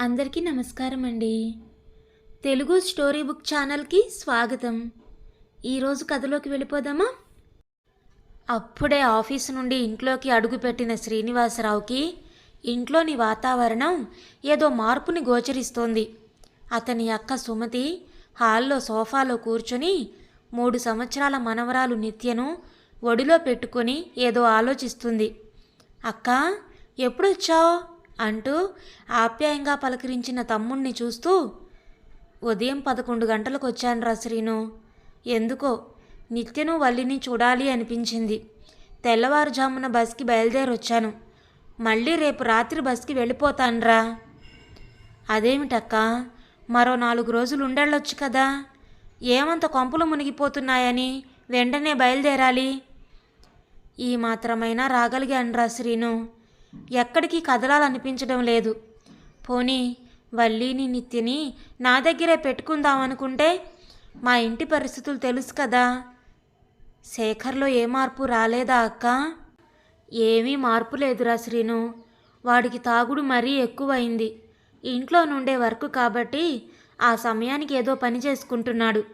అందరికీ నమస్కారం అండి తెలుగు స్టోరీ బుక్ ఛానల్కి స్వాగతం. ఈరోజు కథలోకి వెళ్ళిపోదామా? అప్పుడే ఆఫీసు నుండి ఇంట్లోకి అడుగుపెట్టిన శ్రీనివాసరావుకి ఇంట్లోని వాతావరణం ఏదో మార్పుని గోచరిస్తోంది. అతని అక్క సుమతి హాల్లో సోఫాలో కూర్చొని మూడు సంవత్సరాల మనవరాలు నిత్యను ఒడిలో పెట్టుకొని ఏదో ఆలోచిస్తుంది. అక్క ఎప్పుడొచ్చావు? అంటూ ఆప్యాయంగా పలకరించిన తమ్ముణ్ణి చూస్తూ ఉదయం పదకొండు గంటలకు వచ్చానురా శ్రీను. ఎందుకో? నిత్యను వల్లిని చూడాలి అనిపించింది. తెల్లవారుజామున బస్కి బయలుదేరి వచ్చాను మళ్ళీ రేపు రాత్రి బస్కి వెళ్ళిపోతానురా. అదేమిటక్క? మరో నాలుగు రోజులు ఉండళ్ళొచ్చు కదా. ఏమంత కొంపలు మునిగిపోతున్నాయని వెంటనే బయలుదేరాలి. ఈ మాత్రమైనా రాగలిగానురా శ్రీను. ఎక్కడికి కదలాలనిపించడం లేదు. పోనీ వల్లీని నిత్యని నా దగ్గరే పెట్టుకుందామనుకుంటే మా ఇంటి పరిస్థితులు తెలుసు కదా. శేఖర్లో ఏ మార్పు రాలేదా అక్క? ఏమీ మార్పు లేదురా శ్రీను. వాడికి తాగుడు మరీ ఎక్కువైంది. ఇంట్లో నుండే వర్క్ కాబట్టి ఆ సమయానికి ఏదో పని చేసుకుంటున్నాడు.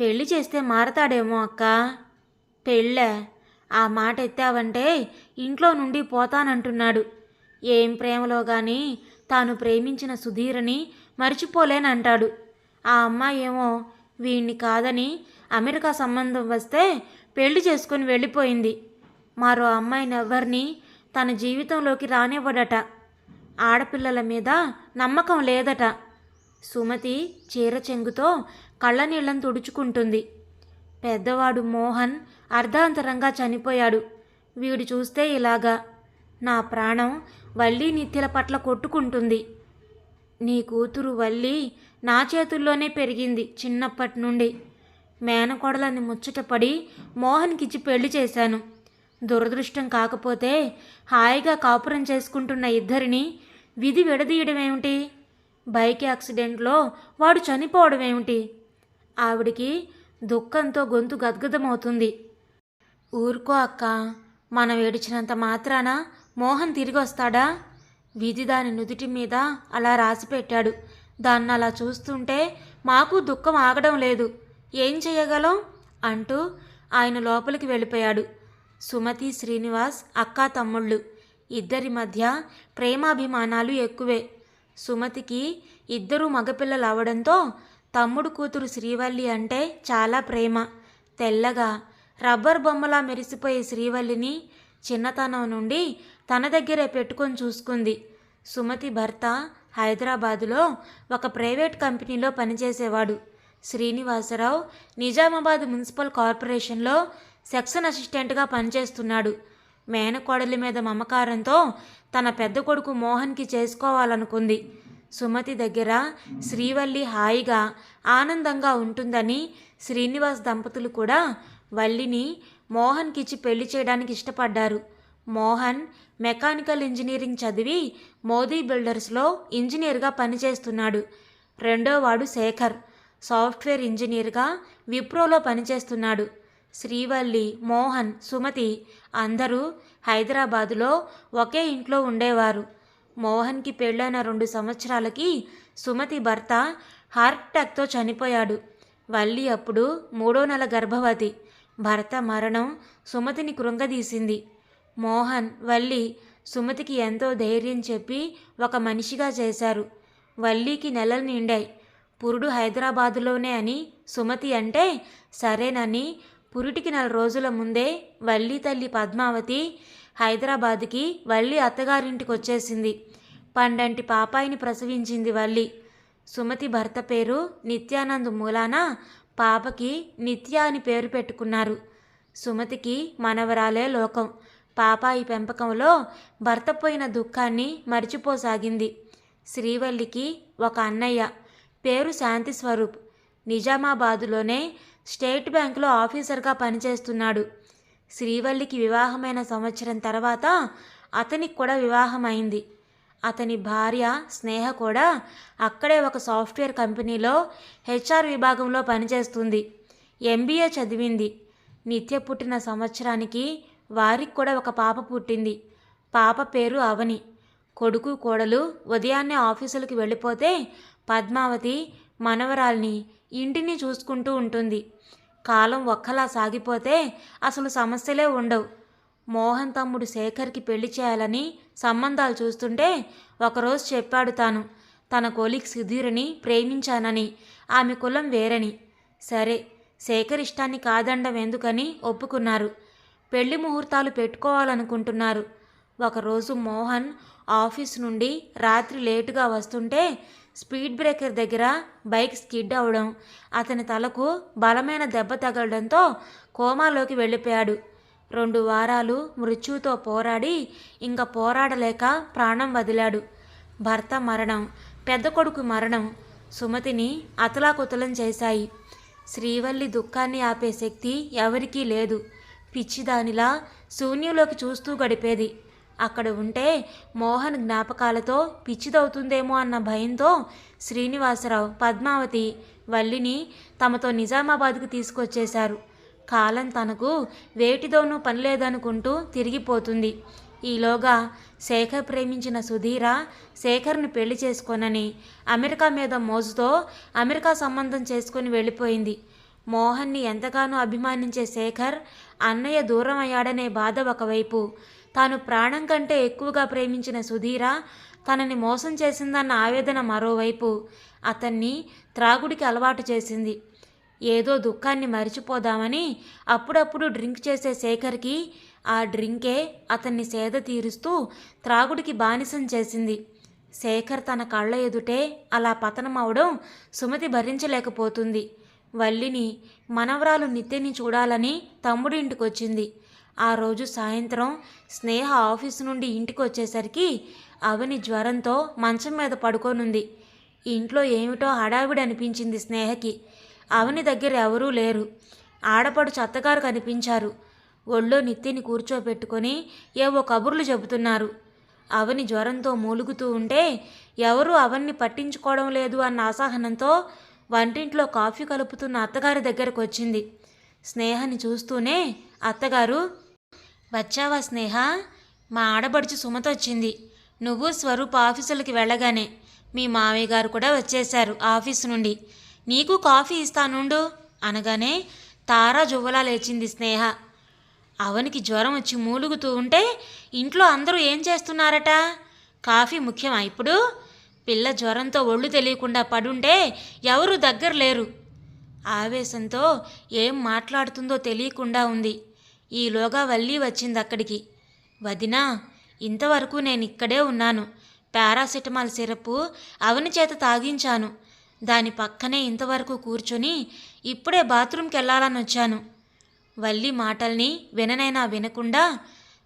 పెళ్ళి చేస్తే మారతాడేమో అక్క. పెళ్ళే? ఆ మాట ఎత్తావంటే ఇంట్లో నుండి పోతానంటున్నాడు. ఏం ప్రేమలో గాని తాను ప్రేమించిన సుధీరని మర్చిపోలేనంటాడు. ఆ అమ్మాయి ఏమో వీణ్ణి కాదని అమెరికా సంబంధం వస్తే పెళ్ళి చేసుకుని వెళ్ళిపోయింది. మరో అమ్మాయిని ఎవరిని తన జీవితంలోకి రానివ్వడట. ఆడపిల్లల మీద నమ్మకం లేదట. సుమతి చీర చెంగుతో కళ్ళనీళ్ళను తుడుచుకుంటుంది. పెద్దవాడు మోహన్ అర్ధాంతరంగా చనిపోయాడు. వీడు చూస్తే ఇలాగా నా ప్రాణం వల్లి నిత్యల పట్ల కొట్టుకుంటుంది. నీ కూతురు వల్లి నా చేతుల్లోనే పెరిగింది చిన్నప్పటి నుండి మేనకోడలని ముచ్చటపడి మోహన్కిచ్చి పెళ్ళి చేశాను. దురదృష్టం కాకపోతే హాయిగా కాపురం చేసుకుంటున్న ఇద్దరిని విధి విడదీయడమేమిటి? బైక్ యాక్సిడెంట్లో వాడు చనిపోవడం ఏమిటి ఆవిడికి దుఃఖంతో గొంతు గద్గదమవుతుంది. ఊరుకో అక్క. మనం ఏడిచినంత మాత్రాన మోహన్ తిరిగి వస్తాడా విధి దాని నుదుటి మీద అలా రాసి పెట్టాడు. దాన్ని అలా చూస్తుంటే మాకు దుఃఖం ఆగడం లేదు. ఏం చేయగలం అంటూ ఆయన లోపలికి వెళ్ళిపోయాడు. సుమతి శ్రీనివాస్ అక్కా తమ్ముళ్ళు. ఇద్దరి మధ్య ప్రేమాభిమానాలు ఎక్కువే. సుమతికి ఇద్దరు మగపిల్లలు అవడంతో తమ్ముడు కూతురు శ్రీవల్లి అంటే చాలా ప్రేమ. తెల్లగా రబ్బర్ బొమ్మలా మెరిసిపోయే శ్రీవల్లిని చిన్నతనం నుండి తన దగ్గరే పెట్టుకొని చూసుకుంది. సుమతి భర్త హైదరాబాదులో ఒక ప్రైవేట్ కంపెనీలో పనిచేసేవాడు. శ్రీనివాసరావు నిజామాబాద్ మున్సిపల్ కార్పొరేషన్లో సెక్షన్ అసిస్టెంట్గా పనిచేస్తున్నాడు. మేనకోడలి మీద మమకారంతో తన పెద్ద కొడుకు మోహన్కి చేసుకోవాలనుకుంది. సుమతి దగ్గర శ్రీవల్లి హాయిగా ఆనందంగా ఉంటుందని శ్రీనివాస్ దంపతులు కూడా వల్లిని మోహన్కిచ్చి పెళ్ళి చేయడానికి ఇష్టపడ్డారు. మోహన్ మెకానికల్ ఇంజనీరింగ్ చదివి మోదీ బిల్డర్స్లో ఇంజనీర్గా పనిచేస్తున్నాడు. రెండో వాడు శేఖర్. సాఫ్ట్వేర్ ఇంజనీర్గా విప్రోలో పనిచేస్తున్నాడు. శ్రీవల్లి మోహన్ సుమతి అందరూ హైదరాబాదులో ఒకే ఇంట్లో ఉండేవారు. మోహన్కి పెళ్ళైన రెండు సంవత్సరాలకి సుమతి భర్త హార్ట్ అటాక్తో చనిపోయాడు. వల్లి అప్పుడు మూడో నెల గర్భవతి. భర్త మరణం సుమతిని కృంగదీసింది. మోహన్ వల్లి సుమతికి ఎంతో ధైర్యం చెప్పి ఒక మనిషిగా చేశారు. వల్లికి నెలలు నిండాయి. పురుడు హైదరాబాదులోనే అని సుమతి అంటే సరేనని పురుటికి నెల రోజుల ముందే వల్లి తల్లి పద్మావతి హైదరాబాద్కి వల్లి అత్తగారింటికి వచ్చేసింది పండంటి పాపాయిని ప్రసవించింది వల్లి. సుమతి భర్త పేరు నిత్యానంద్ మూలాన పాపకి నిత్య అని పేరు పెట్టుకున్నారు. సుమతికి మనవరాలే లోకం. పాపాయి పెంపకంలో భర్త పోయిన దుఃఖాన్ని మరిచిపోసాగింది. శ్రీవల్లికి ఒక అన్నయ్య. పేరు శాంతి స్వరూప్. నిజామాబాదులోనే స్టేట్ బ్యాంకులో ఆఫీసర్గా పనిచేస్తున్నాడు. శ్రీవల్లికి వివాహమైన సంవత్సరం తర్వాత అతనికి కూడా వివాహమైంది. అతని భార్య స్నేహ కూడా అక్కడే ఒక సాఫ్ట్వేర్ కంపెనీలో హెచ్ఆర్ విభాగంలో పనిచేస్తుంది. ఎంబీఏ చదివింది. నిత్య పుట్టిన సంవత్సరానికి వారికి కూడా ఒక పాప పుట్టింది. పాప పేరు అవని. కొడుకు కోడలు ఉదయాన్నే ఆఫీసులకు వెళ్ళిపోతే పద్మావతి మనవరాల్ని ఇంటిని చూసుకుంటూ ఉంటుంది. కాలం ఒక్కలా సాగిపోతే అసలు సమస్యలే ఉండవు. మోహన్ తమ్ముడు శేఖర్కి పెళ్ళి చేయాలని సంబంధాలు చూస్తుంటే ఒకరోజు చెప్పాడు తాను. తన కొలీగ్ సుధీర్ని ప్రేమించానని ఆమె కులం వేరని. సరే శేఖర్ ఇష్టాన్ని కాదండం ఎందుకని ఒప్పుకున్నారు. పెళ్ళి ముహూర్తాలు పెట్టుకోవాలనుకుంటున్నారు. ఒకరోజు మోహన్ ఆఫీస్ నుండి రాత్రి లేటుగా వస్తుంటే స్పీడ్ బ్రేకర్ దగ్గర బైక్ స్కిడ్ అవడం అతని తలకు బలమైన దెబ్బ తగలడంతో కోమాలోకి వెళ్ళిపోయాడు. రెండు వారాలు మృత్యువుతో పోరాడి ఇంకా పోరాడలేక ప్రాణం వదిలాడు. భర్త మరణం పెద్ద కొడుకు మరణం సుమతిని అతలాకుతలం చేశాయి. శ్రీవల్లి దుఃఖాన్ని ఆపే శక్తి ఎవరికీ లేదు. పిచ్చిదానిలా శూన్యంలోకి చూస్తూ గడిపేది. అక్కడ ఉంటే మోహన్ జ్ఞాపకాలతో పిచ్చిదవుతుందేమో అన్న భయంతో శ్రీనివాసరావు పద్మావతి వల్లిని తమతో నిజామాబాద్కు తీసుకొచ్చేశారు. కాలం తనకు వేటితోనూ పనిలేదనుకుంటూ తిరిగిపోతుంది. ఈలోగా శేఖర్ ప్రేమించిన సుధీర శేఖర్ని పెళ్ళి చేసుకోనని అమెరికా మీద మోజుతో అమెరికా సంబంధం చేసుకొని వెళ్ళిపోయింది. మోహన్ని ఎంతగానో అభిమానించే శేఖర్ అన్నయ్య దూరం అయ్యాడనే బాధ ఒకవైపు. తాను ప్రాణం కంటే ఎక్కువగా ప్రేమించిన సుధీర తనని మోసం చేసిందన్న ఆవేదన మరోవైపు. అతన్ని త్రాగుడికి అలవాటు చేసింది. ఏదో దుఃఖాన్ని మరిచిపోదామని అప్పుడప్పుడు డ్రింక్ చేసే శేఖర్కి ఆ డ్రింకే అతన్ని సేద తీరుస్తూ త్రాగుడికి బానిసం చేసింది. శేఖర్ తన కళ్ళ ఎదుటే అలా పతనమవడం సుమతి భరించలేకపోతుంది. వల్లిని మనవరాలు నిత్యని చూడాలని తమ్ముడి ఇంటికొచ్చింది. ఆ రోజు సాయంత్రం స్నేహ ఆఫీసు నుండి ఇంటికి వచ్చేసరికి అవని జ్వరంతో మంచం మీద పడుకోనుంది. ఇంట్లో ఏమిటో హడావిడి అనిపించింది స్నేహకి. అవని దగ్గర ఎవరూ లేరు. ఆడపడు చెత్తగారు కనిపించారు. ఒళ్ళో నిత్యని కూర్చోబెట్టుకొని ఏవో కబుర్లు చెబుతున్నారు. అవని జ్వరంతో మూలుగుతూ ఉంటే ఎవరూ అవన్ని పట్టించుకోవడం లేదు అన్న అసహనంతో వంటింట్లో కాఫీ కలుపుతున్న అత్తగారి దగ్గరకు వచ్చింది స్నేహని చూస్తూనే అత్తగారు వచ్చావా స్నేహ? మా ఆడబడుచు సుమత వచ్చింది నువ్వు స్వరూప్ ఆఫీసులకి వెళ్ళగానే మీ మామయ్య గారు కూడా వచ్చేశారు ఆఫీసు నుండి. నీకు కాఫీ ఇస్తానుండు? అనగానే తారా జువ్వలా లేచింది స్నేహ. అవనికి జ్వరం వచ్చి మూలుగుతూ ఉంటే ఇంట్లో అందరూ ఏం చేస్తున్నారట? కాఫీ ముఖ్యమా ఇప్పుడు? పిల్ల జ్వరంతో ఒళ్ళు తెలియకుండా పడుంటే ఎవరు దగ్గర లేరు. ఆవేశంతో ఏం మాట్లాడుతుందో తెలియకుండా ఉంది. ఈలోగా వల్లి వచ్చింది అక్కడికి వదినా ఇంతవరకు నేను ఇక్కడే ఉన్నాను. పారాసిటమాల్ సిరప్ అవని చేత తాగించాను. దాని పక్కనే ఇంతవరకు కూర్చొని ఇప్పుడే బాత్రూమ్కి వెళ్ళాలని వచ్చాను. వల్లి మాటల్ని విననైనా వినకుండా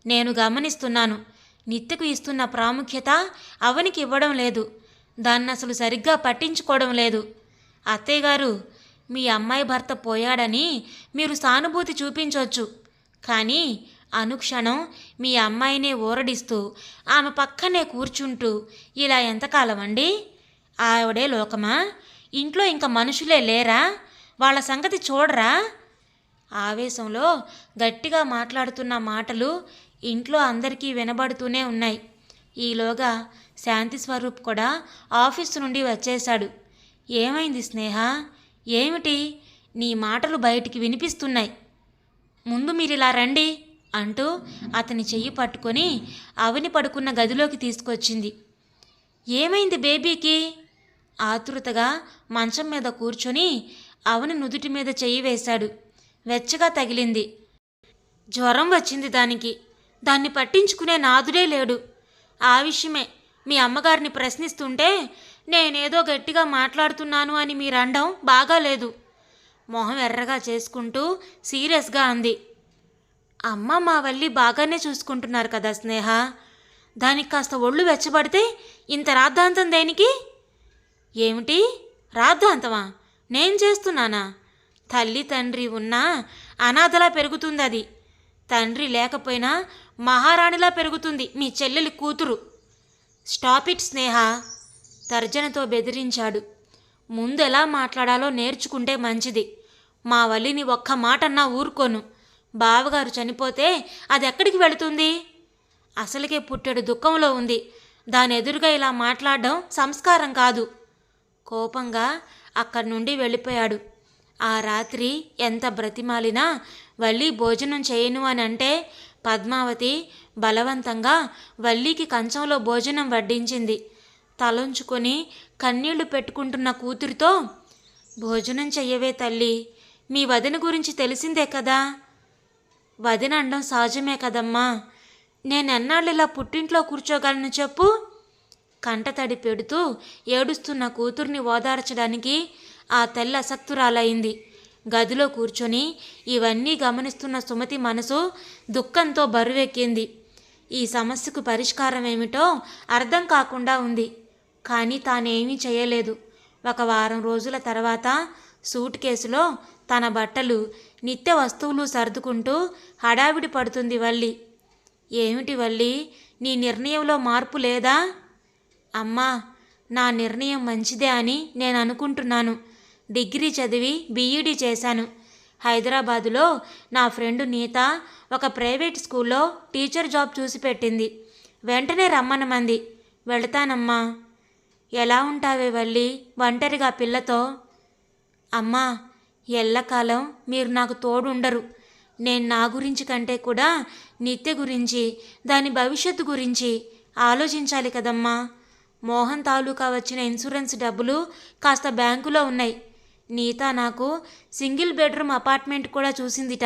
నేను గమనిస్తున్నాను. నిత్యకు ఇస్తున్న ప్రాముఖ్యత అవనికి ఇవ్వడం లేదు. దాన్ని అసలు సరిగ్గా పట్టించుకోవడం లేదు. అత్తయ్య గారు మీ అమ్మాయి భర్త పోయాడని మీరు సానుభూతి చూపించవచ్చు కానీ అనుక్షణం మీ అమ్మాయినే ఊరడిస్తూ ఆమె పక్కనే కూర్చుంటూ ఇలా ఎంతకాలం అండి ఆవిడే లోకమా? ఇంట్లో ఇంకా మనుషులే లేరా? వాళ్ళ సంగతి చూడరా? ఆవేశంలో గట్టిగా మాట్లాడుతున్న మాటలు ఇంట్లో అందరికీ వినబడుతూనే ఉన్నాయి. ఈలోగా శాంతి స్వరూప్ కూడా ఆఫీసు నుండి వచ్చేశాడు. ఏమైంది స్నేహ? ఏమిటి? నీ మాటలు బయటికి వినిపిస్తున్నాయి. ముందు మీరిలా రండి అంటూ అతని చెయ్యి పట్టుకొని అవని పడుకున్న గదిలోకి తీసుకొచ్చింది. ఏమైంది బేబీకి? ఆతృతగా మంచం మీద కూర్చొని అవని నుదుటి మీద చెయ్యి వేశాడు. వెచ్చగా తగిలింది. జ్వరం వచ్చింది దానికి. దాన్ని పట్టించుకునే నాదుడే లేడు. ఆ విషయమే మీ అమ్మగారిని ప్రశ్నిస్తుంటే నేనేదో గట్టిగా మాట్లాడుతున్నాను అని మీరు అనడం బాగాలేదు మొహం ఎర్రగా చేసుకుంటూ సీరియస్గా అంది. అమ్మ మా వల్లి బాగానే చూసుకుంటున్నారు కదా స్నేహ. దానికి కాస్త ఒళ్ళు వెచ్చబడితే ఇంత రాద్ధాంతం దేనికి? ఏమిటి? రాద్ధాంతమా నేను చేస్తున్నానా? తల్లి తండ్రి ఉన్నా అనాథలా పెరుగుతుంది అది తండ్రి లేకపోయినా మహారాణిలా పెరుగుతుంది మీ చెల్లెలి కూతురు. స్టాప్ ఇట్ స్నేహ! తర్జనతో బెదిరించాడు. ముందు ఎలా మాట్లాడాలో నేర్చుకుంటే మంచిది. మా వల్లిని ఒక్క మాటన్నా ఊరుకోను. బావగారు చనిపోతే అది ఎక్కడికి వెళుతుంది? అసలుకే పుట్టెడు దుఃఖంలో ఉంది. దాని ఎదురుగా ఇలా మాట్లాడడం సంస్కారం కాదు. కోపంగా అక్కడి నుండి వెళ్ళిపోయాడు. ఆ రాత్రి ఎంత బ్రతిమాలినా వల్లి భోజనం చేయను అని అంటే పద్మావతి బలవంతంగా వల్లికి కంచంలో భోజనం వడ్డించింది. తలంచుకొని కన్నీళ్ళు పెట్టుకుంటున్న కూతురితో భోజనం చెయ్యవే తల్లి మీ వదిన గురించి తెలిసిందే కదా? వదిన అనడం సహజమే కదమ్మా. నేనెన్నాళ్ళు ఇలా పుట్టింట్లో కూర్చోగలను చెప్పు. కంటతడి పెడుతూ ఏడుస్తున్న కూతుర్ని ఓదార్చడానికి ఆ తల్లి అసక్తురాలైంది గదిలో కూర్చొని ఇవన్నీ గమనిస్తున్న సుమతి మనసు దుఃఖంతో బరువెక్కింది. ఈ సమస్యకు పరిష్కారం ఏమిటో అర్థం కాకుండా ఉంది కానీ తానేమీ చేయలేదు. ఒక వారం రోజుల తర్వాత సూట్ కేసులో తన బట్టలు నిత్య వస్తువులు సర్దుకుంటూ హడావిడి పడుతుంది వల్లి. ఏమిటి వల్లి? నీ నిర్ణయంలో మార్పు లేదా? అమ్మా నా నిర్ణయం మంచిదే అని నేను అనుకుంటున్నాను డిగ్రీ చదివి బీఈడీ చేశాను. హైదరాబాదులో నా ఫ్రెండ్ నీత ఒక ప్రైవేట్ స్కూల్లో టీచర్ జాబ్ చూసి పెట్టింది. వెంటనే రమ్మనమంది. వెళతానమ్మా. ఎలా ఉంటావే వల్లి? ఒంటరిగా పిల్లతో. అమ్మా ఎల్లకాలం మీరు నాకు తోడుండరు. నేను నా గురించి కంటే కూడా నిత్య గురించి దాని భవిష్యత్తు గురించి ఆలోచించాలి కదమ్మా. మోహన్ తాలూకా వచ్చిన ఇన్సూరెన్స్ డబ్బులు కాస్త బ్యాంకులో ఉన్నాయి. నీతా నాకు సింగిల్ బెడ్రూమ్ అపార్ట్మెంట్ కూడా చూసిందిట.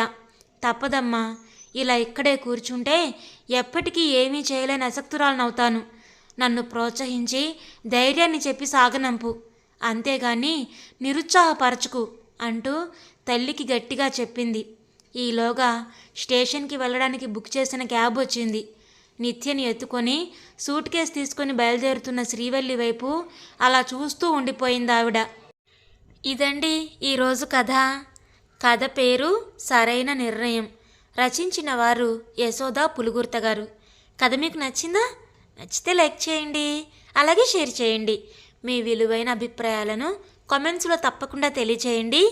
తప్పదమ్మా. ఇలా ఇక్కడే కూర్చుంటే ఎప్పటికీ ఏమీ చేయలేని అసక్తురాలనవుతాను. నన్ను ప్రోత్సహించి ధైర్యాన్ని చెప్పి సాగనంపు. అంతేగాని నిరుత్సాహపరచుకు అంటూ తల్లికి గట్టిగా చెప్పింది. ఈలోగా స్టేషన్కి వెళ్ళడానికి బుక్ చేసిన క్యాబ్ వచ్చింది. నిత్యని ఎత్తుకొని సూట్ కేసు తీసుకొని బయలుదేరుతున్న శ్రీవల్లి వైపు అలా చూస్తూ ఉండిపోయింది ఆవిడ. ఇదండి ఈరోజు కథ. కథ పేరు సరైన నిర్ణయం. రచించిన వారు యశోద పులుగుర్త గారు. కథ మీకు నచ్చిందా? నచ్చితే లైక్ చేయండి అలాగే షేర్ చేయండి. మీ విలువైన అభిప్రాయాలను కామెంట్స్లో తప్పకుండా తెలియచేయండి.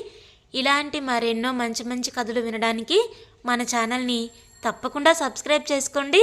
ఇలాంటి మరెన్నో మంచి మంచి కథలు వినడానికి మన ఛానల్ని తప్పకుండా సబ్స్క్రైబ్ చేసుకోండి.